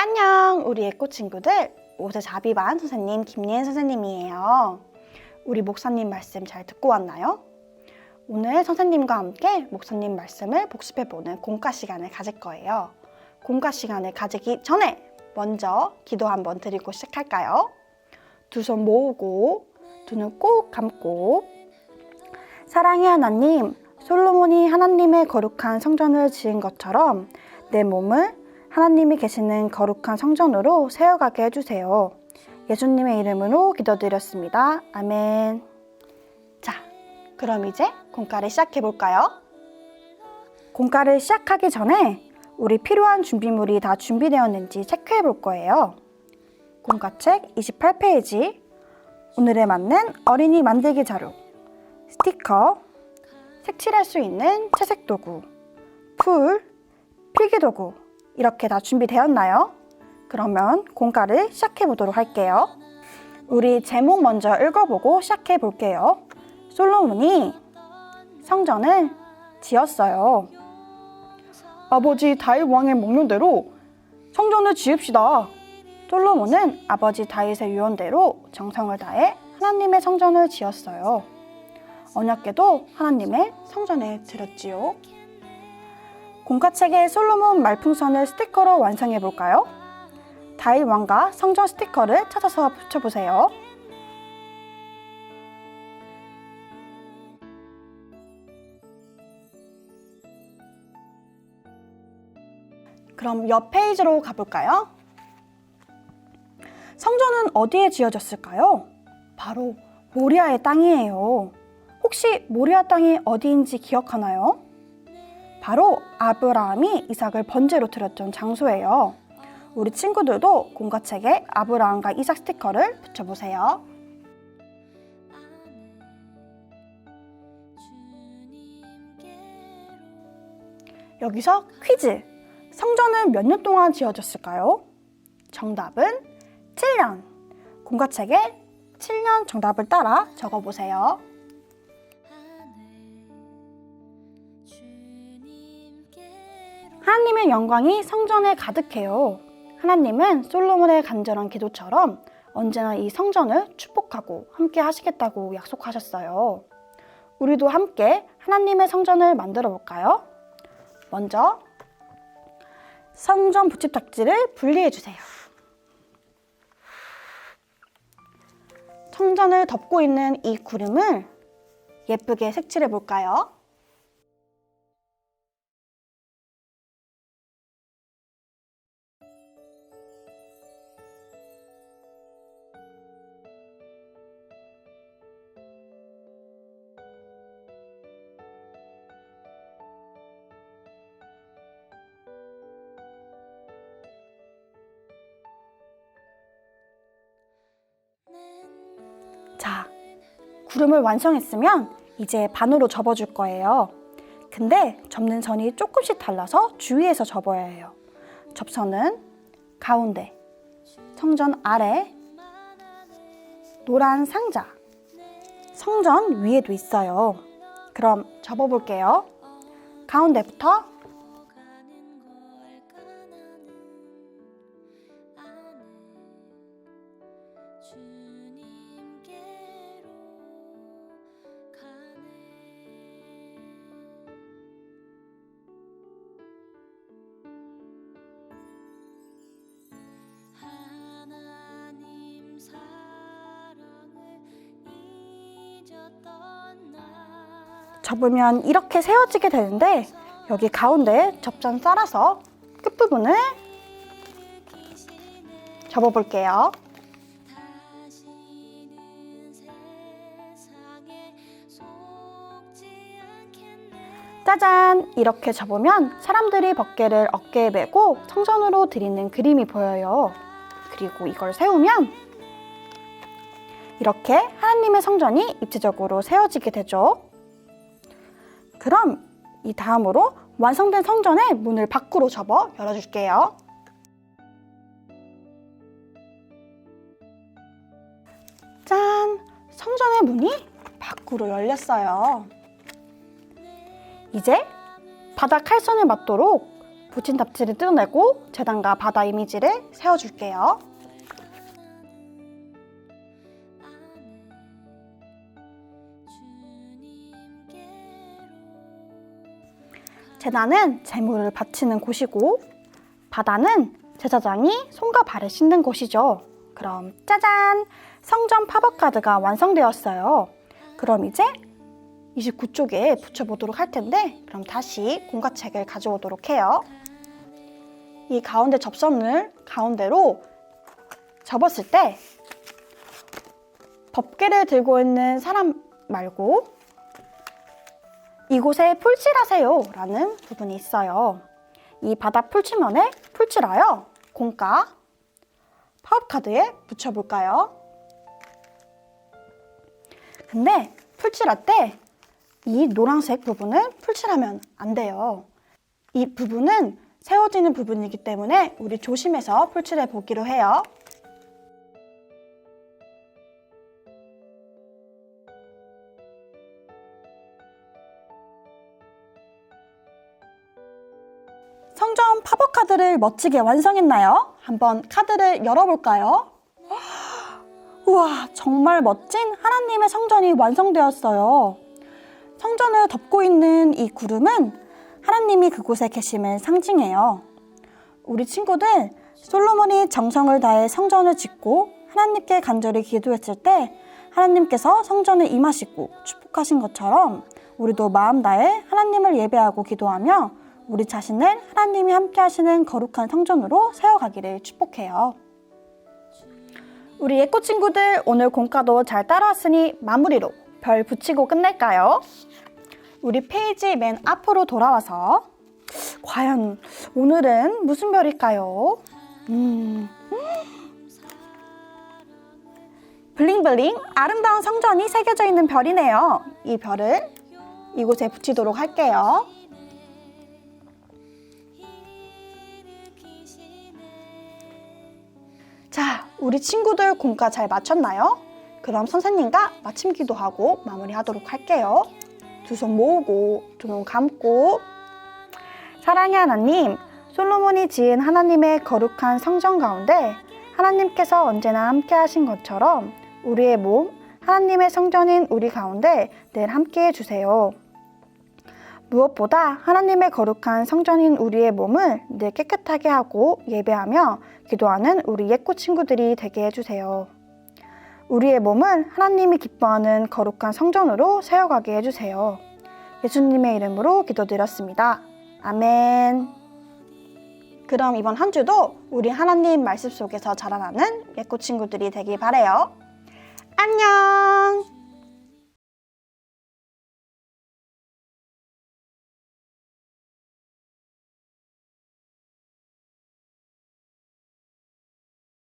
안녕, 우리 애꽃 친구들. 옷의 자비반 선생님 김예은 선생님이에요. 우리 목사님 말씀 잘 듣고 왔나요? 오늘 선생님과 함께 목사님 말씀을 복습해보는 공과 시간을 가질 거예요. 공과 시간을 가지기 전에 먼저 기도 한번 드리고 시작할까요? 두 손 모으고 두 눈 꼭 감고 사랑의 하나님, 솔로몬이 하나님의 거룩한 성전을 지은 것처럼 내 몸을 하나님이 계시는 거룩한 성전으로 세워가게 해주세요. 예수님의 이름으로 기도드렸습니다. 아멘. 자, 그럼 이제 공과를 시작해 볼까요? 공과를 시작하기 전에 우리 필요한 준비물이 다 준비되었는지 체크해 볼 거예요. 공과책 28페이지, 오늘에 맞는 어린이 만들기 자료, 스티커, 색칠할 수 있는 채색 도구, 풀, 필기 도구, 이렇게 다 준비되었나요? 그러면 공과를 시작해 보도록 할게요. 우리 제목 먼저 읽어보고 시작해 볼게요. 솔로몬이 성전을 지었어요. 아버지 다윗 왕의 명령대로 성전을 지읍시다. 솔로몬은 아버지 다윗의 유언대로 정성을 다해 하나님의 성전을 지었어요. 언약궤도 하나님의 성전에 드렸지요. 공과책의 솔로몬 말풍선을 스티커로 완성해 볼까요? 다윗 왕과 성전 스티커를 찾아서 붙여보세요. 그럼 옆 페이지로 가볼까요? 성전은 어디에 지어졌을까요? 바로 모리아의 땅이에요. 혹시 모리아 땅이 어디인지 기억하나요? 바로 아브라함이 이삭을 번제로 드렸던 장소예요. 우리 친구들도 공과책에 아브라함과 이삭 스티커를 붙여보세요. 여기서 퀴즈! 성전은 몇 년 동안 지어졌을까요? 정답은 7년! 공과책에 7년 정답을 따라 적어보세요. 하나님의 영광이 성전에 가득해요. 하나님은 솔로몬의 간절한 기도처럼 언제나 이 성전을 축복하고 함께 하시겠다고 약속하셨어요. 우리도 함께 하나님의 성전을 만들어 볼까요? 먼저 성전 부집탁지를 분리해 주세요. 성전을 덮고 있는 이 구름을 예쁘게 색칠해 볼까요? 구름을 완성했으면 이제 반으로 접어줄 거예요. 근데 접는 선이 조금씩 달라서 주위에서 접어야 해요. 접선은 가운데, 성전 아래, 노란 상자, 성전 위에도 있어요. 그럼 접어볼게요. 가운데부터 접으면 이렇게 세워지게 되는데 여기 가운데 접전 썰어서 끝부분을 접어볼게요. 짜잔! 이렇게 접으면 사람들이 벗개를 어깨에 메고 성전으로 드리는 그림이 보여요. 그리고 이걸 세우면 이렇게 하나님의 성전이 입체적으로 세워지게 되죠. 그럼 이 다음으로 완성된 성전의 문을 밖으로 접어 열어줄게요. 짠! 성전의 문이 밖으로 열렸어요. 이제 바닥 칼선을 맞도록 붙임답지를 뜯어내고 재단과 바다 이미지를 세워줄게요. 재단은 재물을 바치는 곳이고 바다는 제사장이 손과 발을 씻는 곳이죠. 그럼 짜잔! 성전 팝업 카드가 완성되었어요. 그럼 이제 29쪽에 붙여보도록 할 텐데 그럼 다시 공과책을 가져오도록 해요. 이 가운데 접선을 가운데로 접었을 때 법계를 들고 있는 사람 말고 이곳에 풀칠하세요 라는 부분이 있어요. 이 바다 풀칠면에 풀칠하여 공가 파업카드에 붙여볼까요? 근데 풀칠할 때 이 노란색 부분을 풀칠하면 안 돼요. 이 부분은 세워지는 부분이기 때문에 우리 조심해서 풀칠해 보기로 해요. 성전 팝업 카드를 멋지게 완성했나요? 한번 카드를 열어볼까요? 우와, 정말 멋진 하나님의 성전이 완성되었어요. 성전을 덮고 있는 이 구름은 하나님이 그곳에 계심을 상징해요. 우리 친구들, 솔로몬이 정성을 다해 성전을 짓고 하나님께 간절히 기도했을 때 하나님께서 성전을 임하시고 축복하신 것처럼 우리도 마음 다해 하나님을 예배하고 기도하며 우리 자신을 하나님이 함께 하시는 거룩한 성전으로 세워가기를 축복해요. 우리 예꼬 친구들 오늘 공과도 잘 따라왔으니 마무리로 별 붙이고 끝낼까요? 우리 페이지 맨 앞으로 돌아와서 과연 오늘은 무슨 별일까요? 음. 블링블링 아름다운 성전이 새겨져 있는 별이네요. 이 별을 이곳에 붙이도록 할게요. 우리 친구들 공과 잘 마쳤나요? 그럼 선생님과 마침 기도하고 마무리하도록 할게요. 두 손 모으고 두 눈 감고 사랑의 하나님, 솔로몬이 지은 하나님의 거룩한 성전 가운데 하나님께서 언제나 함께 하신 것처럼 우리의 몸, 하나님의 성전인 우리 가운데 늘 함께 해주세요. 무엇보다 하나님의 거룩한 성전인 우리의 몸을 늘 깨끗하게 하고 예배하며 기도하는 우리 예꼬 친구들이 되게 해주세요. 우리의 몸을 하나님이 기뻐하는 거룩한 성전으로 세워가게 해주세요. 예수님의 이름으로 기도드렸습니다. 아멘. 그럼 이번 한 주도 우리 하나님 말씀 속에서 자라나는 예꼬 친구들이 되길 바래요. 안녕.